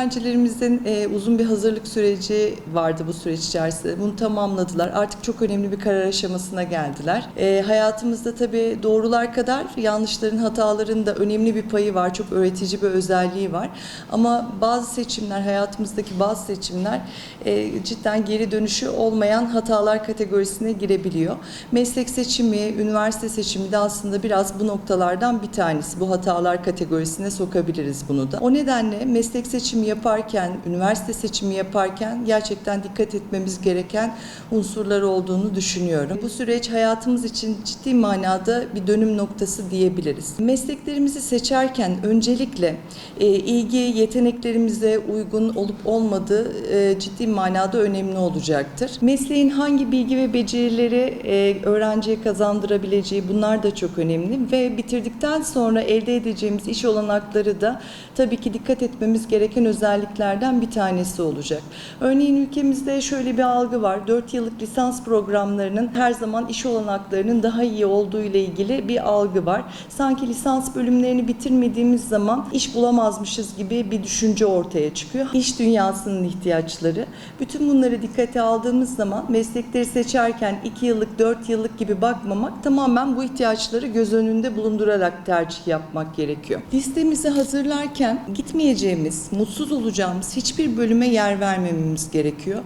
Öğrencilerimizin e, uzun bir hazırlık süreci vardı bu süreç içerisinde. Bunu tamamladılar. Artık çok önemli bir karar aşamasına geldiler. E, hayatımızda tabii doğrular kadar yanlışların, hataların da önemli bir payı var. Çok öğretici bir özelliği var. Ama bazı seçimler, hayatımızdaki bazı seçimler e, cidden geri dönüşü olmayan hatalar kategorisine girebiliyor. Meslek seçimi, üniversite seçimi de aslında biraz bu noktalardan bir tanesi. Bu hatalar kategorisine sokabiliriz bunu da. O nedenle meslek seçimi yaparken, üniversite seçimi yaparken gerçekten dikkat etmemiz gereken unsurlar olduğunu düşünüyorum. Bu süreç hayatımız için ciddi manada bir dönüm noktası diyebiliriz. Mesleklerimizi seçerken öncelikle e, ilgi, yeteneklerimize uygun olup olmadığı e, ciddi manada önemli olacaktır. Mesleğin hangi bilgi ve becerileri e, öğrenciye kazandırabileceği bunlar da çok önemli ve bitirdikten sonra elde edeceğimiz iş olanakları da tabii ki dikkat etmemiz gereken özelliklerden bir tanesi olacak. Örneğin ülkemizde şöyle bir algı var. 4 yıllık lisans programlarının her zaman iş olanaklarının daha iyi olduğu ile ilgili bir algı var. Sanki lisans bölümlerini bitirmediğimiz zaman iş bulamazmışız gibi bir düşünce ortaya çıkıyor. İş dünyasının ihtiyaçları. Bütün bunları dikkate aldığımız zaman meslekleri seçerken 2 yıllık, 4 yıllık gibi bakmamak tamamen bu ihtiyaçları göz önünde bulundurarak tercih yapmak gerekiyor. Listemizi hazırlarken gitmeyeceğimiz, mutsuz olacağımız hiçbir bölüme yer vermememiz gerekiyor.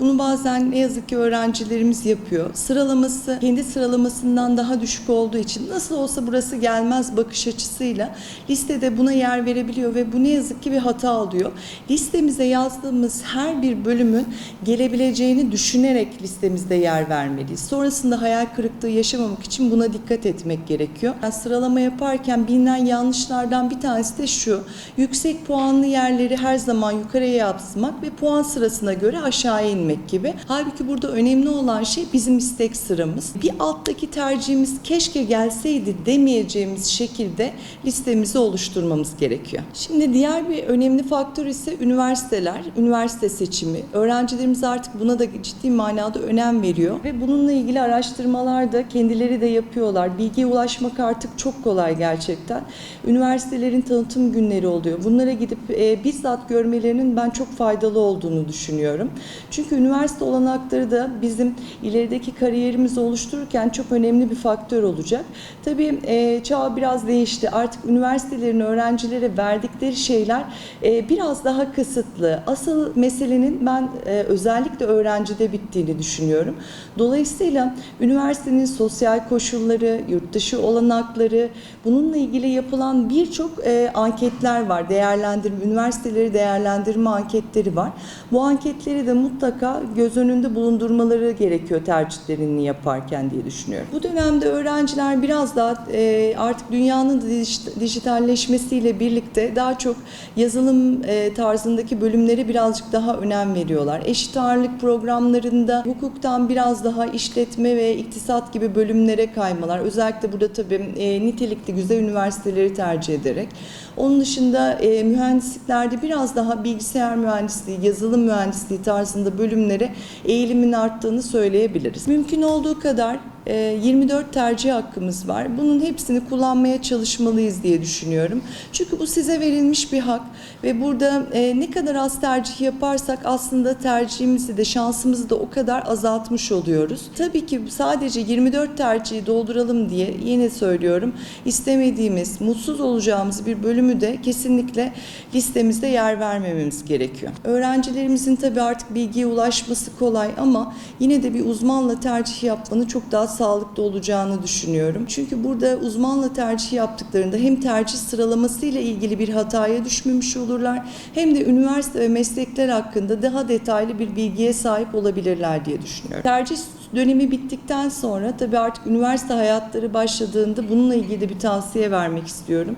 Bunu bazen ne yazık ki öğrencilerimiz yapıyor. Sıralaması kendi sıralamasından daha düşük olduğu için nasıl olsa burası gelmez bakış açısıyla listede buna yer verebiliyor ve bu ne yazık ki bir hata oluyor. Listemize yazdığımız her bir bölümün gelebileceğini düşünerek listemizde yer vermeliyiz. Sonrasında hayal kırıklığı yaşamamak için buna dikkat etmek gerekiyor. Yani sıralama yaparken bilinen yanlışlardan bir tanesi de şu. Yüksek puanlı yerleri her zaman yukarıya yapmak ve puan sırasına göre aşağıya inmek gibi. Halbuki burada önemli olan şey bizim istek sıramız. Bir alttaki tercihimiz keşke gelseydi demeyeceğimiz şekilde listemizi oluşturmamız gerekiyor. Şimdi diğer bir önemli faktör ise üniversiteler, üniversite seçimi. Öğrencilerimiz artık buna da ciddi manada önem veriyor ve bununla ilgili araştırmalar da kendileri de yapıyorlar. Bilgiye ulaşmak artık çok kolay gerçekten. Üniversitelerin tanıtım günleri oluyor. Bunlara gidip e, bizzat görmelerinin ben çok faydalı olduğunu düşünüyorum. Çünkü üniversite olanakları da bizim ilerideki kariyerimizi oluştururken çok önemli bir faktör olacak. Tabii e, çağ biraz değişti. Artık üniversitelerin öğrencilere verdikleri şeyler e, biraz daha kısıtlı. Asıl meselenin ben e, özellikle öğrencide bittiğini düşünüyorum. Dolayısıyla üniversitenin sosyal koşulları, yurt dışı olanakları, bununla ilgili yapılan birçok e, anketler var. Değerlendirme, üniversiteleri değerlendirme anketleri var. Bu anketleri de mutlaka göz önünde bulundurmaları gerekiyor tercihlerini yaparken diye düşünüyorum. Bu dönemde öğrenciler biraz daha e, artık dünyanın dij- dijitalleşmesiyle birlikte daha çok yazılım e, tarzındaki bölümlere birazcık daha önem veriyorlar. Eşit ağırlık programlarında hukuktan biraz daha işletme ve iktisat gibi bölümlere kaymalar. Özellikle burada tabii e, nitelikli güzel üniversiteleri tercih ederek. Onun dışında e, mühendisliklerde biraz daha bilgisayar mühendisliği, yazılım mühendisliği tarzında bölümlere eğilimin arttığını söyleyebiliriz. Mümkün olduğu kadar 24 tercih hakkımız var. Bunun hepsini kullanmaya çalışmalıyız diye düşünüyorum. Çünkü bu size verilmiş bir hak ve burada e, ne kadar az tercih yaparsak aslında tercihimizi de şansımızı da o kadar azaltmış oluyoruz. Tabii ki sadece 24 tercihi dolduralım diye yine söylüyorum istemediğimiz, mutsuz olacağımız bir bölümü de kesinlikle listemizde yer vermememiz gerekiyor. Öğrencilerimizin tabii artık bilgiye ulaşması kolay ama yine de bir uzmanla tercih yapmanın çok daha sağlıklı olacağını düşünüyorum. Çünkü burada uzmanla tercih yaptıklarında hem tercih sıralaması ile ilgili bir hataya düşmemiş olurlar hem de üniversite ve meslekler hakkında daha detaylı bir bilgiye sahip olabilirler diye düşünüyorum. Tercih dönemi bittikten sonra tabii artık üniversite hayatları başladığında bununla ilgili de bir tavsiye vermek istiyorum.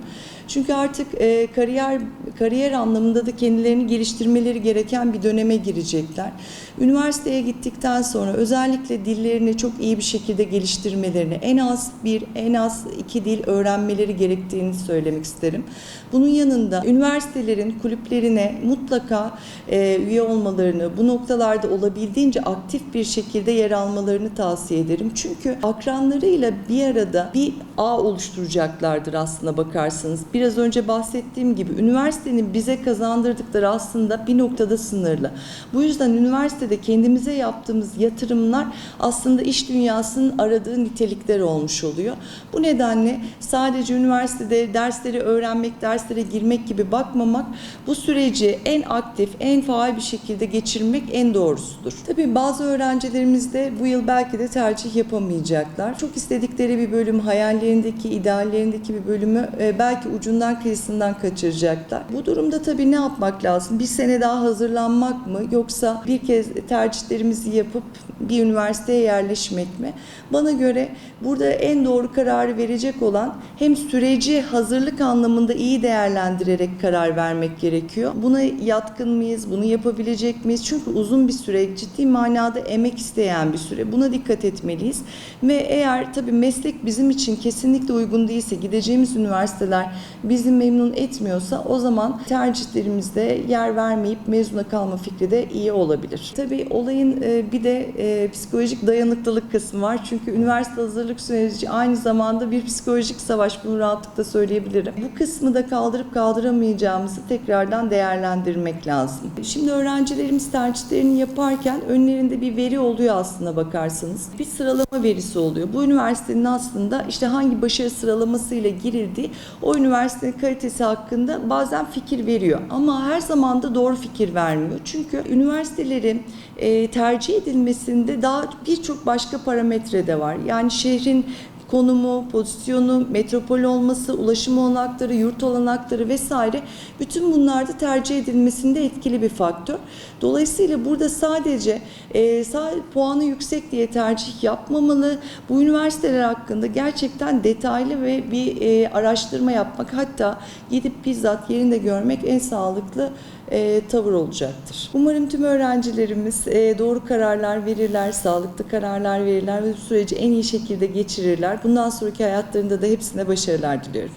Çünkü artık e, kariyer kariyer anlamında da kendilerini geliştirmeleri gereken bir döneme girecekler. Üniversiteye gittikten sonra özellikle dillerini çok iyi bir şekilde geliştirmelerini, en az bir, en az iki dil öğrenmeleri gerektiğini söylemek isterim. Bunun yanında üniversitelerin kulüplerine mutlaka e, üye olmalarını, bu noktalarda olabildiğince aktif bir şekilde yer almalarını tavsiye ederim. Çünkü akranlarıyla bir arada bir ağ oluşturacaklardır aslına bakarsanız. Bir biraz önce bahsettiğim gibi üniversitenin bize kazandırdıkları aslında bir noktada sınırlı. Bu yüzden üniversitede kendimize yaptığımız yatırımlar aslında iş dünyasının aradığı nitelikler olmuş oluyor. Bu nedenle sadece üniversitede dersleri öğrenmek, derslere girmek gibi bakmamak bu süreci en aktif, en faal bir şekilde geçirmek en doğrusudur. Tabii bazı öğrencilerimiz de bu yıl belki de tercih yapamayacaklar. Çok istedikleri bir bölüm, hayallerindeki, ideallerindeki bir bölümü e, belki ucundan kıyısından kaçıracaklar. Bu durumda tabii ne yapmak lazım? Bir sene daha hazırlanmak mı yoksa bir kez tercihlerimizi yapıp bir üniversiteye yerleşmek mi? Bana göre burada en doğru kararı verecek olan hem süreci hazırlık anlamında iyi değerlendirerek karar vermek gerekiyor. Buna yatkın mıyız? Bunu yapabilecek miyiz? Çünkü uzun bir süre, ciddi manada emek isteyen bir süre. Buna dikkat etmeliyiz. Ve eğer tabii meslek bizim için kesinlikle uygun değilse, gideceğimiz üniversiteler bizi memnun etmiyorsa o zaman tercihlerimizde yer vermeyip mezuna kalma fikri de iyi olabilir. Tabii olayın e, bir de e, psikolojik dayanıklılık kısmı var. Çünkü üniversite hazırlık süreci aynı zamanda bir psikolojik savaş. Bunu rahatlıkla söyleyebilirim. Bu kısmı da kaldırıp kaldıramayacağımızı tekrardan değerlendirmek lazım. Şimdi öğrencilerimiz tercihlerini yaparken önlerinde bir veri oluyor aslında bakarsanız. Bir sıralama verisi oluyor. Bu üniversitenin aslında işte hangi başarı sıralamasıyla girildiği o üniversitenin kalitesi hakkında bazen fikir veriyor. Ama her zaman da doğru fikir vermiyor. Çünkü üniversitelerin e, tercih edilmesinde daha birçok başka parametre de var. Yani şehrin konumu, pozisyonu, metropol olması, ulaşım olanakları, yurt olanakları vesaire bütün bunlar da tercih edilmesinde etkili bir faktör. Dolayısıyla burada sadece e, sadece puanı yüksek diye tercih yapmamalı. Bu üniversiteler hakkında gerçekten detaylı ve bir e, araştırma yapmak hatta gidip bizzat yerinde görmek en sağlıklı e, tavır olacaktır. Umarım tüm öğrencilerimiz e, doğru kararlar verirler, sağlıklı kararlar verirler ve bu süreci en iyi şekilde geçirirler. Bundan sonraki hayatlarında da hepsine başarılar diliyorum.